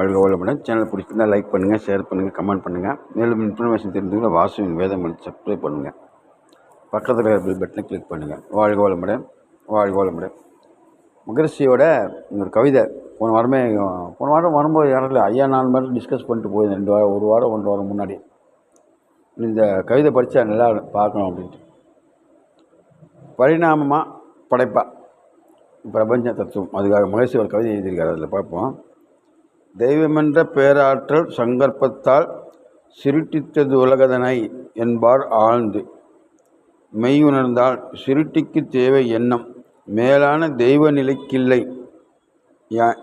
வாழ்க வளமுடன். சேனல் பிடிச்சிருந்தா லைக் பண்ணுங்கள் ஷேர் பண்ணுங்கள் கமெண்ட் பண்ணுங்கள் மேலும் இன்ஃபர்மேஷன் தெரிஞ்சுக்கல வாசுவின் வேதமொழி சப்ஸ்கிரைப் பண்ணுங்கள் பக்கத்தில் இருக்கிற பில் பட்டனை கிளிக் பண்ணுங்கள் வாழ்க வளமுடன் வாழ்க வளமுடன். மகரிஷியோட ஒரு கவிதை போன வாரமே போன வாரம் வரும்போது யாரும் ஐயா நாலு மாதிரி டிஸ்கஸ் பண்ணிட்டு போயிருந்தேன். ரெண்டு வாரம் ஒரு வாரம் ஒன்று வாரம் முன்னாடி. இந்த கவிதை படித்தா நல்லா பார்க்கணும் அப்படின்ட்டு. பரிணாமமாக படைப்பா. பிரபஞ்ச தத்துவம். அதுக்காக மகிழ்ச்சி ஒரு கவிதை எழுதியிருக்காரு அதில் பார்ப்போம். தெய்வமென்ற பேராற்றல் சங்கற்பத்தால் சிருட்டித்தது உலகதனை என்பார் ஆழ்ந்து. மெய்யுணர்ந்தால் சிருட்டிக்கு தேவை எண்ணம் மேலான தெய்வ நிலைக்கில்லை யா-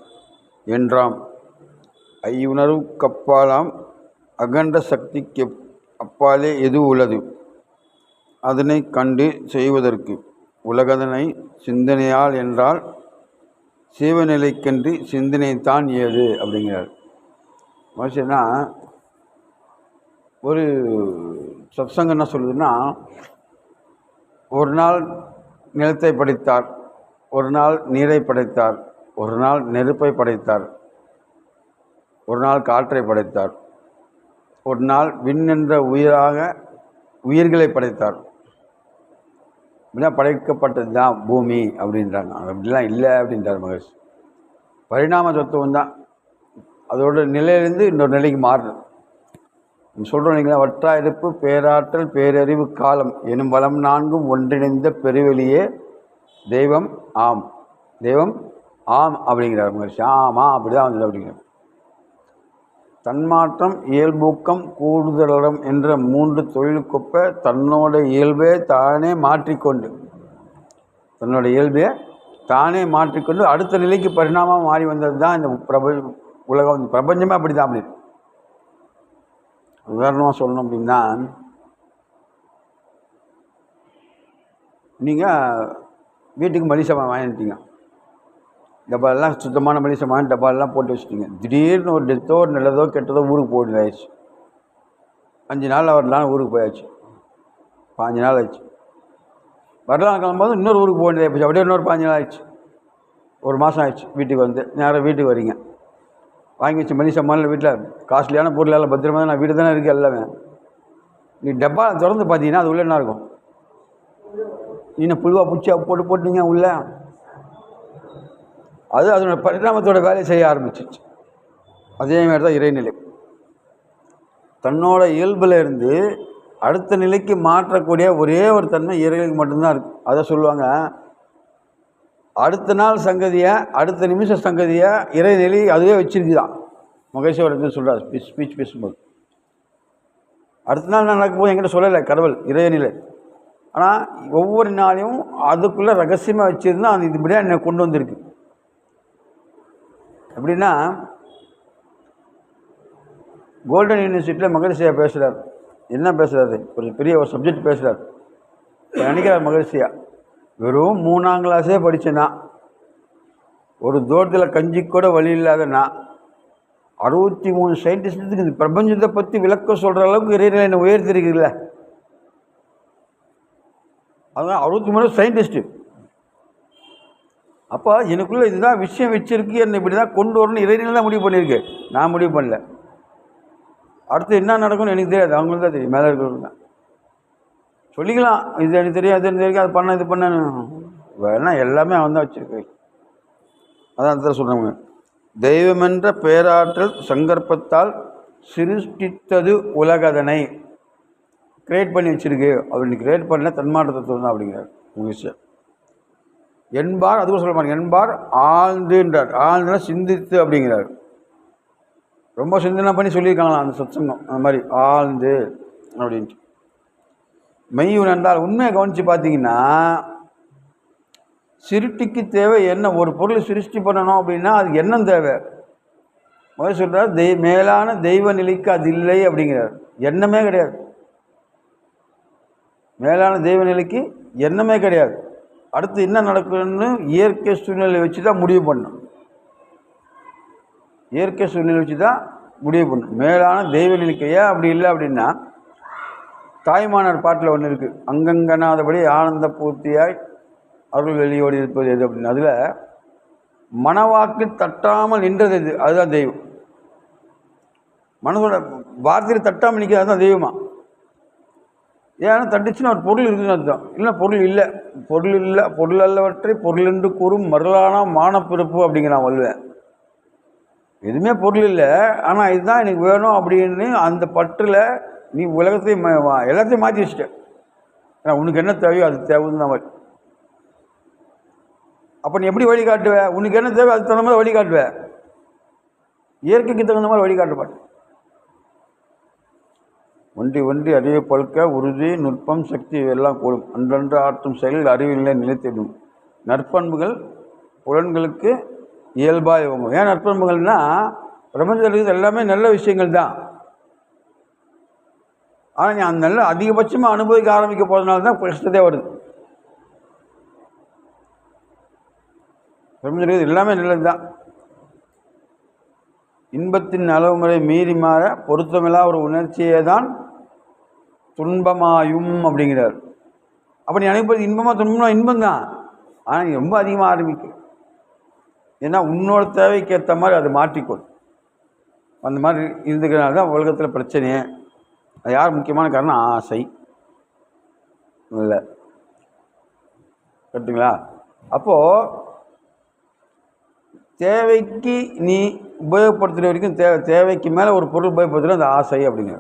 என்றாம். ஐயுணர்வுக்கப்பாலாம் அகண்ட சக்திக்கு அப்பாலே எது உள்ளது அதனை கண்டு செய்வதற்கு உலகதனை சிந்தனையால் என்றால் சீவநிலைக்கென்று சிந்தனைத்தான் ஏது? அப்படிங்கிறார். மனுஷன்னா ஒரு சத்சங்கம் என்ன சொல்லுதுன்னா ஒரு நாள் நிலத்தை படைத்தார் ஒரு நாள் நீரை படைத்தார் ஒரு நாள் நெருப்பை படைத்தார் ஒரு நாள் காற்றை படைத்தார் ஒரு நாள் விண் என்ற உயிராக உயிர்களை படைத்தார். அப்படின்னா படைக்கப்பட்டது தான் பூமி அப்படின்றாங்க. அப்படிலாம் இல்லை அப்படின்றார் மகேஷ் பரிணாம தத்துவம் தான். அதோட நிலையிலேருந்து இன்னொரு நிலைக்கு மாறுது. சொல்கிறோம் இல்லைங்களா வற்றா இருப்பு பேராற்றல் பேரறிவு காலம் எனும் வளம் நான்கும் ஒன்றிணைந்த பெருவெளியே தெய்வம் ஆம். தெய்வம் ஆம் அப்படிங்கிறார் மகர்ஷி. ஆமா அப்படி தான் வந்தது அப்படிங்கிறார் தன்மாற்றம் இயல்பூக்கம் கூடுதலறம் என்ற மூன்று தொழிலுக்கொப்ப தன்னோட இயல்பே தானே மாற்றிக்கொண்டு தன்னோட இயல்பே தானே மாற்றிக்கொண்டு அடுத்த நிலைக்கு பரிணாமம் மாறி வந்தது தான் இந்த பிரப உலகம். இந்த பிரபஞ்சமே அப்படி தான் அப்படி. உதாரணமாக சொல்லணும் அப்படின்னா நீங்கள் வீட்டுக்கு மளிகை சாமான் வாங்கிட்டீங்க டப்பாலெலாம் சுத்தமான மனுஷமான டப்பாலெலாம் போட்டு வச்சுட்டீங்க. திடீர்னு ஒரு டெத்தோ ஒரு நல்லதோ கெட்டதோ ஊருக்கு போயிடுதாயிடுச்சு ஆயிடுச்சு அஞ்சு நாள் அவர்லாம் ஊருக்கு போயாச்சு. பாஞ்சு நாள் ஆயிடுச்சு. வரலாம் கிளம்பும்போது இன்னொரு ஊருக்கு போக வேண்டியது போச்சு அப்படியே இன்னொரு பாஞ்சு நாள் ஆயிடுச்சு. ஒரு மாதம் ஆயிடுச்சு வீட்டுக்கு வந்து. நேராக வீட்டுக்கு வரீங்க. வாங்கி வச்ச மணி சாமானில் வீட்டில் காஸ்ட்லியான பொருள் எல்லாம் பத்திரமா நான் வீடு தானே இருக்குது எல்லாமே. நீ டப்பா திறந்து பார்த்தீங்கன்னா அது உள்ளே என்ன இருக்கும்? நீ புழுவாக பிடிச்சி போட்டு போட்டுங்க உள்ளே? அது அதனோட பரிணாமத்தோட வேலையை செய்ய ஆரம்பிச்சிச்சு. அதே மாதிரி தான் இறைநிலை. தன்னோட இயல்பில் இருந்து அடுத்த நிலைக்கு மாற்றக்கூடிய ஒரே ஒரு தன்மை இறைகளுக்கு மட்டும்தான் இருக்குது அதை சொல்லுவாங்க அடுத்த நாள் சங்கதியை அடுத்த நிமிஷ சங்கதியை இறைநிலை அதுவே வச்சிருக்குதான். மகேஸ்வரத்தில் சொல்கிறார் ஸ்பீச் ஸ்பீச் பேசும்போது. அடுத்த நாள் நடக்கும் போது என்கிட்ட சொல்லலை கடவுள் இறைநிலை. ஆனால் ஒவ்வொரு நாளையும் அதுக்குள்ளே ரகசியமாக வச்சுருந்தா அது இப்படியாக என்னை கொண்டு வந்திருக்கு. எப்படின்னா கோல்டன் யூனிவர்சிட்டியில் மகிழ்ச்சியாக பேசுகிறார் என்ன பேசுகிறாரு ஒரு பெரிய ஒரு சப்ஜெக்ட் பேசுகிறார் நினைக்கிறார் மகிழ்ச்சியாக வெறும் மூணாம் கிளாஸே படித்தேன்னா ஒரு தூரத்தில் கஞ்சி கூட வழி இல்லாத நான் அறுபத்தி மூணு சயின்டிஸ்ட்டுக்கு இந்த பிரபஞ்சத்தை பற்றி விளக்கம் சொல்கிற அளவுக்கு இறைநிலை என்னை உயர்த்திருக்குதுல்ல அதுதான் அறுபத்தி மூணு சயின்டிஸ்ட்டு அப்போ எனக்குள்ளே இதுதான் விஷயம் வச்சிருக்கு என்னை இப்படி தான் கொண்டு வரணும்னு இறைநிலை தான் முடிவு பண்ணியிருக்கு. நான் முடிவு பண்ணல. அடுத்து என்ன நடக்கும்னு எனக்கு தெரியாது. அவங்களுக்கு தான் தெரியும். மேலே இருக்கிறவங்க தான். சொல்லிக்கலாம். இது எனக்கு தெரியும் அது எனக்கு தெரியும். அது பண்ண இது பண்ணு வேணா எல்லாமே அவன் தான் வச்சிருக்கு அதான் அந்த சொல்கிறாங்க தெய்வமென்ற பேராற்றல் சங்கற்பத்தால் சிருஷ்டித்தது உலகதனை. கிரியேட் பண்ணி வச்சிருக்கு. இன்னைக்கு கிரியேட் பண்ணல தன்மாற்றத்தை தான் அப்படிங்கிறார். உங்கள் விஷயம். என்பார் அதுவும் சொல்ல மாட்டேங்க என்பார் ஆழ்ந்துன்றார். ஆழ்ந்துனா சிந்தித்து அப்படிங்கிறார். ரொம்ப சிந்தனை பண்ணி சொல்லியிருக்காங்களாம் அந்த சத்சங்கம். அந்த மாதிரி ஆழ்ந்து அப்படின்ட்டு. மெய் உணர்ந்தால் உண்மையை கவனித்து பார்த்தீங்கன்னா சிருஷ்டிக்கு தேவை என்ன ஒரு பொருளை சிருஷ்டி பண்ணணும் அப்படின்னா அது எண்ணம் தேவை. முதல் சொல்கிறார் தெய் மேலான தெய்வ நிலைக்கு அது இல்லை அப்படிங்கிறார். எண்ணமே கிடையாது. மேலான தெய்வ நிலைக்கு எண்ணமே கிடையாது. அடுத்து என்ன நடக்குன்னு இயற்கை சூழ்நிலை வச்சு தான் முடிவு பண்ணும் இயற்கை சூழ்நிலை வச்சு தான் முடிவு பண்ணும் மேலான தெய்வ நிலைக்கு அப்படி இல்லை அப்படின்னா தாய்மானார் பாட்டில் ஒன்று இருக்குது அங்கங்கனாதபடி ஆனந்த பூர்த்தியாய் அருள் வெளியோடு இருப்பது எது அப்படின்னு அதில் மனவாக்கு தட்டாமல் நின்றது எது? அதுதான் தெய்வம். மனதோட வார்த்தையில் தட்டாமல் நிற்கிறது தான் தெய்வமாக ஏன்னா தண்டிச்சுன்னா ஒரு பொருள் இருக்குதுன்னு அர்த்தம் இல்லை பொருள் இல்லை. பொருள் இல்லை பொருள் அல்லவற்றை பொருள் என்று கூறும் மருளானா மானப்பிறப்பு அப்படிங்கிறான் வல்லுவேன் எதுவுமே பொருள் இல்லை. ஆனால் இதுதான் எனக்கு வேணும் அப்படின்னு அந்த பற்றில் நீ உலகத்தையும் எல்லாத்தையும் மாற்றி வச்சுட்டேன். ஏன்னா உனக்கு என்ன தேவையோ அது தேவைன்னு தான் அப்போ நீ எப்படி வழி காட்டுவ உனக்கு என்ன தேவை அதுக்கு தகுந்த மாதிரி வழி காட்டுவ இயற்கைக்கு தகுந்த மாதிரி வழி காட்ட மாட்டேன் ஒன்றி ஒன்றி அறிவை பழுக்க உறுதி நுட்பம் சக்தி எல்லாம் கூடும் அன்றன்று ஆற்றும் செயல்கள் அறிவில்லை நிலைத்திடும். நற்பண்புகள் புலன்களுக்கு இயல்பாக இவங்க ஏன் நற்பண்புகள்னா பிரபஞ்சத்தில் இருக்கிறது எல்லாமே நல்ல விஷயங்கள் தான். ஆனால் அந்த நல்ல அதிகபட்சமாக அனுபவிக்க ஆரம்பிக்க போகிறதுனால தான் கஷ்டத்தே வருது. பிரபஞ்சத்தில் இருக்கிறது எல்லாமே நல்லது தான். இன்பத்தின் அளவுமுறை மீறி மாற பொருத்தமில்லா ஒரு உணர்ச்சியே தான் துன்பமாயும் அப்படிங்கிறார். அப்போ நீ இன்பமாக துன்பமாக இன்பம் தான் ஆனால் நீ ரொம்ப அதிகமாக ஆரம்பிக்கும். ஏன்னா உன்னோட தேவைக்கு ஏற்ற மாதிரி அது மாற்றிக்கொள். அந்த மாதிரி இருந்துக்கிறனால தான் உலகத்தில் பிரச்சனையே. அது யார் முக்கியமான காரணம்? ஆசை. இல்லை. கரெக்டுங்களா அப்போது தேவைக்கு நீ உபயோகப்படுத்துகிற வரைக்கும் தேவை தேவைக்கு மேலே ஒரு பொருள் உபயோகப்படுத்துகிற அந்த ஆசை அப்படிங்கிற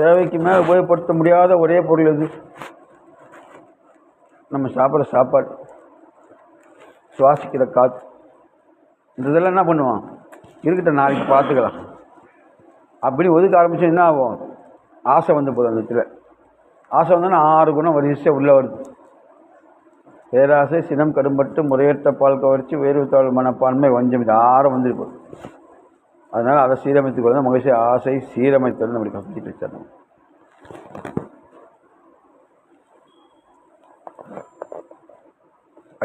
தேவைக்கு மேலே உபயோகப்படுத்த முடியாத ஒரே பொருள் எது? நம்ம சாப்பிட்ற சாப்பாடு. சுவாசிக்கிற காற்று இந்த இதெல்லாம் என்ன பண்ணுவான்? இருக்கட்டும் நாளைக்கு பார்த்துக்கலாம். அப்படி ஒதுக்க ஆரம்பிச்சா என்ன ஆகும்? ஆசை வந்து போதும் அந்த இடத்துல. ஆசை வந்தோன்னா ஆறு குணம் வரிசை உள்ளே வருது. பேராசை சினம் கடும்பட்டு முறையற்ற பால் கவர்ச்சி வேறு தாழ் மனப்பான்மை வஞ்சம் இது ஆறும் வந்துருப்போம் அதனால் அதை சீரமைத்து கொள்ள மகிழ்ச்சி ஆசை சீரமைத்தல் நம்மளுக்கு கப்பிட்டு வச்சிடணும்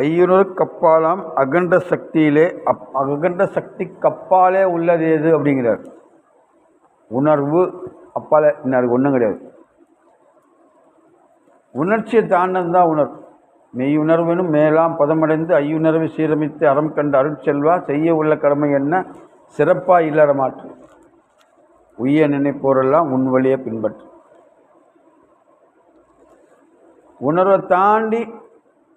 ஐயனூர் கப்பாலாம் அகண்ட சக்தியிலே அப் அகண்ட சக்தி கப்பாலே உள்ளது எது அப்படிங்கிறார். உணர்வு அப்பாலே இன்னும் ஒன்றும் கிடையாது. உணர்ச்சியை தாண்டது தான் உணர்வு. மெய் உணர்வுனும் மேலாம் பதமடைந்து ஐயுணர்வை சீரமைத்து அறம் கண்ட அருட்செல்வா செய்ய உள்ள கடமை என்ன? சிறப்பாக இல்லற மாற்று. உய்ய நினைப்போரெல்லாம் உன் வழியை பின்பற்று. உணர்வை தாண்டி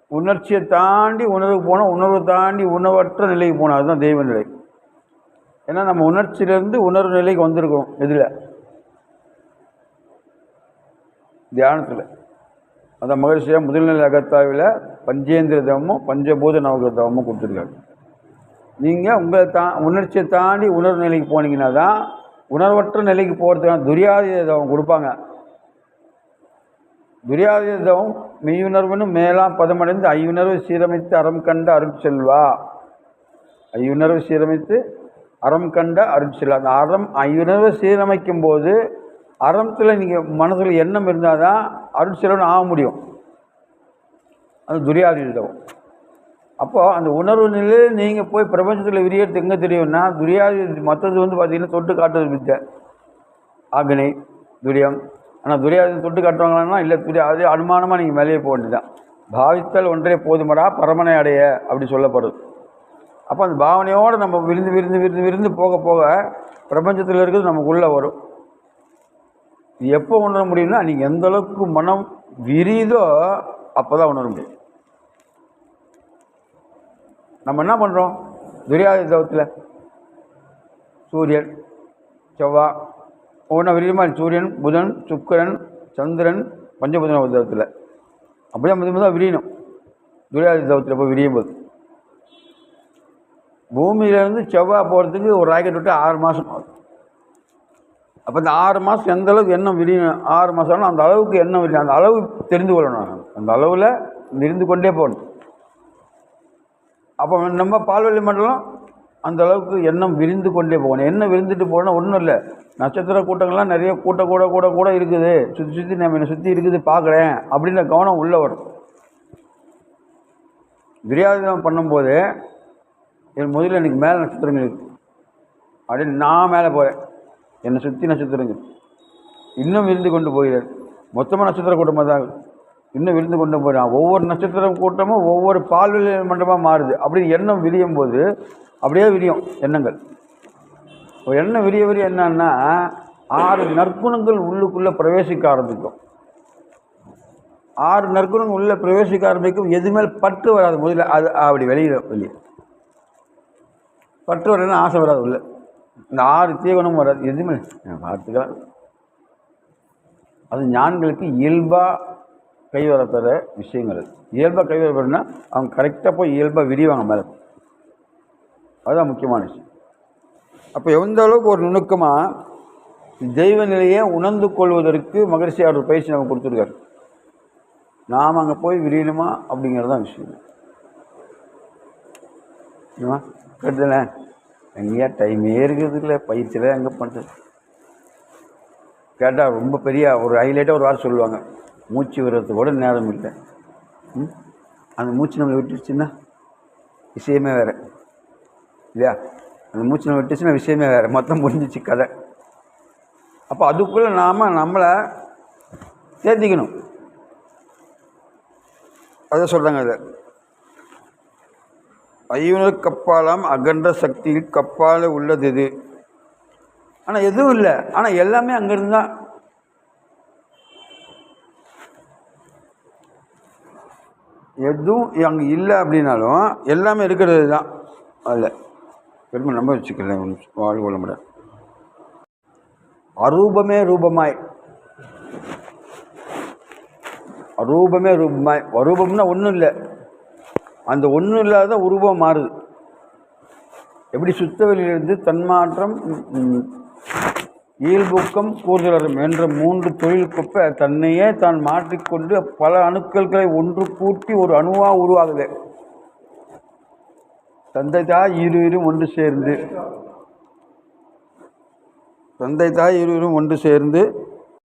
உணர்ச்சியை தாண்டி உணர்வு போனால் உணர்வை தாண்டி உணவற்ற நிலைக்கு போனோம் அதுதான் தெய்வ நிலை. ஏன்னா நம்ம உணர்ச்சியிலேருந்து உணர்வு நிலைக்கு வந்திருக்கோம் இதில் தியானத்தில். அந்த மகிழ்ச்சியாக முதல்நிலை அகத்தாவில் பஞ்சேந்திர தவமும் பஞ்சபூத நவகிர தவமும் கொடுத்துருக்காரு. நீங்கள் உங்களை தா உணர்ச்சியை தாண்டி உணர்வு நிலைக்கு போனீங்கன்னா தான் உணர்வற்ற நிலைக்கு போகிறதுக்கான துரியாதீத தவம் கொடுப்பாங்க. துரியாதீத தவம் மெய்யுணர்வுன்னு மேலாம் பதமடைந்து ஐயுணர்வு சீரமைத்து அறம் கண்ட அருட்செல்வா ஐயுணர்வு சீரமைத்து அறம் கண்ட அருட்செல்வா அந்த அறம் ஐயுணர்வை சீரமைக்கும் போது அறத்தில் நீங்கள் மனசில் எண்ணம் இருந்தால் தான் அருட்செல்வன் ஆக முடியும். அது துரியாதீதம். அப்போது அந்த உணர்வு நிலையில் நீங்கள் போய் பிரபஞ்சத்தில் விரியறது எங்கே தெரியும்னா துரியாதி மற்றது வந்து பார்த்தீங்கன்னா தொட்டு காட்டுறது வித்தை ஆக்னை துரியம். ஆனால் துரியாதி தொட்டு காட்டுவாங்களான்னா இல்லை துரியா அது அனுமானமாக நீங்கள் மேலேயே போக வேண்டியதான் பாவித்தல் ஒன்றே போதுமடா பரமனை அடைய அப்படி சொல்லப்படுது அப்போ அந்த பாவனையோடு நம்ம விருந்து விருந்து விருந்து விருந்து போக போக பிரபஞ்சத்தில் இருக்கிறது நமக்குள்ளே வரும். இது எப்போ உணர முடியும்னா நீங்கள் எந்தளவுக்கு மனம் விரியுதோ அப்போ தான் உணர முடியும். நம்ம என்ன பண்ணுறோம் துரியாதி தவத்தில். சூரியன் செவ்வாய் ஒவ்வொன்றா விரியுமா? சூரியன் புதன் சுக்கரன் சந்திரன் பஞ்சபுதன உதவத்தில் அப்படியே முத முதல் விரியணும். துரியாதி தவத்தில் போய் விரியும் போது பூமியிலேருந்து செவ்வாய் போகிறதுக்கு ஒரு ராக்கெட் விட்டு ஆறு மாதம் ஆகும். அப்போ இந்த ஆறு மாதம் எந்த அளவுக்கு எண்ணம் விரியணும் ஆறு மாதம்னா அந்த அளவுக்கு எண்ணம் விரியும். அந்த அளவு தெரிந்து கொள்ளணும். அந்த அளவில் இருந்து கொண்டே போகணும். அப்போ நம்ம பால்வெளி மண்டலம் அந்த அளவுக்கு எண்ணம் விரிந்து கொண்டே போகணும். எண்ணம் விரிந்துட்டு போனால் ஒன்றும் இல்லை. நட்சத்திர கூட்டங்கள்லாம் நிறைய கூட்ட கூட கூட கூட இருக்குது. சுற்றி சுற்றி நம்ம என்னை சுற்றி இருக்குது பார்க்குறேன் அப்படின்ற கவனம் உள்ளே வரும். துரியாதனம் பண்ணும்போது என் முதல்ல எனக்கு மேலே நட்சத்திரங்கள் இருக்குது அப்படின்னு நான் மேலே போகிறேன் என்னை சுற்றி நட்சத்திரங்கள். இன்னும் விரிந்து கொண்டு போகிறார். மொத்தமாக நட்சத்திர கூட்டமாக தான் இன்னும் விருந்து கொண்டு போகிறான் ஒவ்வொரு நட்சத்திர கூட்டமும் ஒவ்வொரு பால்வெளி மண்டபமாக மாறுது. அப்படின்னு எண்ணம் விரியும் போது அப்படியே விரியும் எண்ணங்கள். ஒரு எண்ணம் விரிய விரிய என்னன்னா ஆறு நற்குணங்கள் உள்ளுக்குள்ளே பிரவேசிக்க ஆரம்பிக்கும். ஆறு நற்குணங்கள் உள்ளே பிரவேசிக்க ஆரம்பிக்கும். எதுவுமே பற்று வராது. முதல்ல அது அப்படி வெளியில் வெளியே. பற்று வரலன்னா ஆசை வராது உள்ள. இந்த ஆறு தீவனம் வராது. எதுவுமே பார்த்துக்கலாம் அது ஞான்களுக்கு இயல்பாக கைவரப்பெற விஷயங்கள். இயல்பாக கைவரப்பெறனா அவங்க கரெக்டாக போய் இயல்பாக விரிவாங்க மேலே. அதுதான் முக்கியமான விஷயம். அப்போ எந்த அளவுக்கு ஒரு நுணுக்கமாக தெய்வ நிலையை உணர்ந்து கொள்வதற்கு மகரிஷி அவர் பயிற்சி நம்ம கொடுத்துருக்காரு. நாம் அங்கே போய் விரியணுமா அப்படிங்கிறது தான் விஷயம். ஏமா கருதுல எங்கேயா டைமே இருக்கிறது இல்லை பயிற்சியில் எங்கே பண்ணுறது கேட்டால் ரொம்ப பெரிய ஒரு ஹைலைட்டாக ஒரு வாரம் சொல்லுவாங்க. மூச்சு விடுறது கூட நேரம் இல்லை. ம்? அந்த மூச்சு நம்மளை விட்டுருச்சுன்னா விஷயமே வேறு. இல்லையா? அந்த மூச்சு நம்ம விட்டுச்சுன்னா விஷயமே வேறு. மொத்தம் முடிஞ்சிச்சு கதை. அப்போ அதுக்குள்ளே நாம் நம்மளை சேர்த்திக்கணும். அதை சொல்கிறாங்க அதை ஐயுனர் கப்பாலாம் அகன்ற சக்தியில் கப்பால் உள்ளது இது. ஆனால் எதுவும் இல்லை. ஆனால் எல்லாமே அங்கேருந்து தான் எதுவும் அங்கே இல்லை அப்படின்னாலும் எல்லாமே இருக்கிறது தான் அதில். பெருமை நம்ப வச்சுக்கிறேன் வாழ் கொள்ள முடியாது அரூபமே ரூபமாய். அரூபமே ரூபமாய். அரூபம்னா ஒன்றும் இல்லை. அந்த ஒன்றும் இல்லாத உருவம் மாறுது. எப்படி சுத்தவெளியிலிருந்து தன்மாற்றம் ம், இயல்பூக்கம் கூறுதலரும் என்ற மூன்று தொழில் குப்பை தன்னையே தான் மாற்றிக்கொண்டு பல அணுக்கள்களை ஒன்று கூட்டி ஒரு அணுவாக உருவாகுது. தந்தை தாய் இருவரும் ஒன்று சேர்ந்து. தந்தை தாய் இருவரும் ஒன்று சேர்ந்து.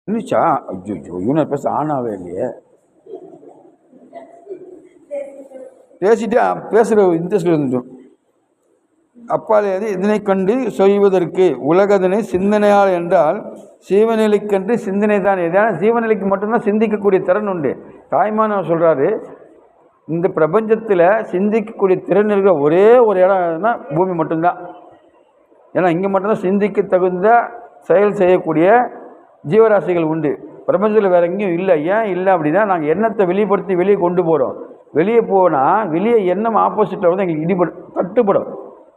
இன்னிச்சா ஐயோ இவனை பேச ஆனாவே இல்லையே. பேசிட்டு பேசுகிற இன்ட்ரெஸ்ட் இருந்துட்டோம். அப்பாலேது இதனை கண்டு செய்வதற்கு உலகதனை சிந்தனையால் என்றால் சீவநிலைக் சிந்தனை தான் ஏன்னா சீவநிலைக்கு மட்டும்தான் சிந்திக்கக்கூடிய திறன் உண்டு. தாய்மானவர் சொல்கிறாரு இந்த பிரபஞ்சத்தில் சிந்திக்கக்கூடிய திறன் இருக்கிற ஒரே ஒரு இடம்னா பூமி மட்டும்தான். ஏன்னா இங்கே மட்டும்தான் சிந்திக்க தகுந்த செயல் செய்யக்கூடிய ஜீவராசிகள் உண்டு. பிரபஞ்சத்தில் வேற எங்கேயும் இல்லை. ஏன் இல்லை அப்படின்னா நாங்கள் எண்ணத்தை வெளிப்படுத்தி வெளியே கொண்டு போகிறோம் வெளியே போனால் வெளியே எண்ணம் ஆப்போசிட்டில் வந்து எங்களுக்கு இடிபடும் தட்டுப்படும்.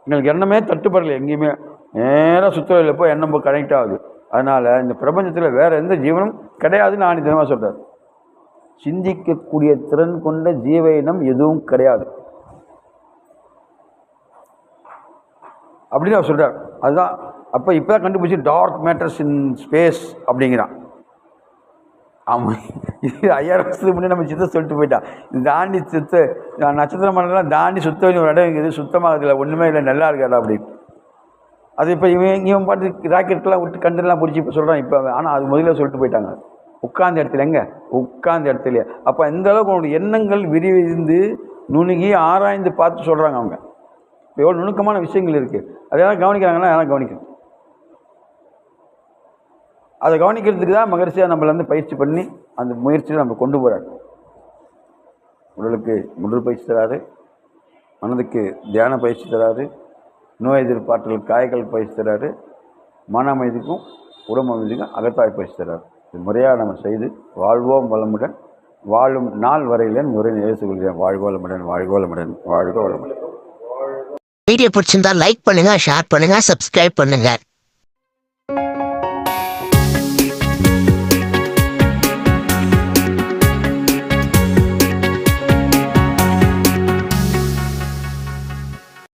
எங்களுக்கு எண்ணமே தட்டுப்படலை எங்கேயுமே. நேராக சுற்றுலையில் போய் எண்ணம் போய் கனெக்ட் ஆகுது. அதனால் இந்த பிரபஞ்சத்தில் வேறு எந்த ஜீவனும் கிடையாதுன்னு நான் தினமாக சொல்கிறார் சிந்திக்கக்கூடிய திறன் கொண்ட ஜீவ இனம் எதுவும் கிடையாது. அப்படின்னு அவர் சொல்கிறார் அதுதான் அப்போ இப்போ தான் கண்டுபிடிச்சி டார்க் மேட்டர்ஸ் இன் ஸ்பேஸ் அப்படிங்கிறான். ஆமாம் இது ஐயாயிரம் வருஷத்துக்கு முன்னாடி நம்ம சித்த சொல்லிட்டு போயிட்டான் தாண்டி சித்த நட்சத்திர மண்டலம் தாண்டி சுத்த வேண்டிய ஒரு இடம் இருக்குது சுத்தமாகதில்ல ஒன்றுமே இல்லை நல்லா இருக்காடா அப்படின்னு அது இப்போ இவன் இவன் பாட்டு ராக்கெட்லாம் விட்டு கண்டுலாம் பிடிச்சி இப்போ சொல்கிறான் இப்போ ஆனால் அது முதல்ல சொல்லிட்டு போயிட்டாங்க. உட்கார்ந்த இடத்துல எங்க? உட்கார்ந்த இடத்துல. அப்போ எந்த அளவுக்கு உங்களுடைய எண்ணங்கள் விரிவிந்து நுணுகி ஆராய்ந்து பார்த்து சொல்கிறாங்க அவங்க. இப்போ எவ்வளோ நுணுக்கமான விஷயங்கள் இருக்குது அதெல்லாம் கவனிக்கிறாங்கன்னா அதெல்லாம் கவனிக்கணும். அதை கவனிக்கிறதுக்கு தான் மகரிஷியாக நம்மளை வந்து பயிற்சி பண்ணி அந்த முயற்சியை நம்ம கொண்டு போகிறாங்க உடலுக்கு முடல் பயிற்சி தராது மனதுக்கு தியான பயிற்சி தராது நோய் எதிர்ப்பாற்றல் காய்கள் பயிற்சி தராரு மன அமைதிக்கும் உடம்பு அமைதிக்கும் அகத்தாய் பயிற்சி தராரு. இது முறையாக நம்ம செய்து வாழ்வோம் வளமுடன் வாழும் நாள் வரையிலே முறை நேசிக்கொள்கிறேன் வாழ்வோலமுடன் வாழ்வோலமுடன் வளமுடன் வாழ்க வளமுடன் வீடியோ பிடிச்சிருந்தா லைக் பண்ணுங்க ஷேர் பண்ணுங்க சப்ஸ்கிரைப் பண்ணுங்க.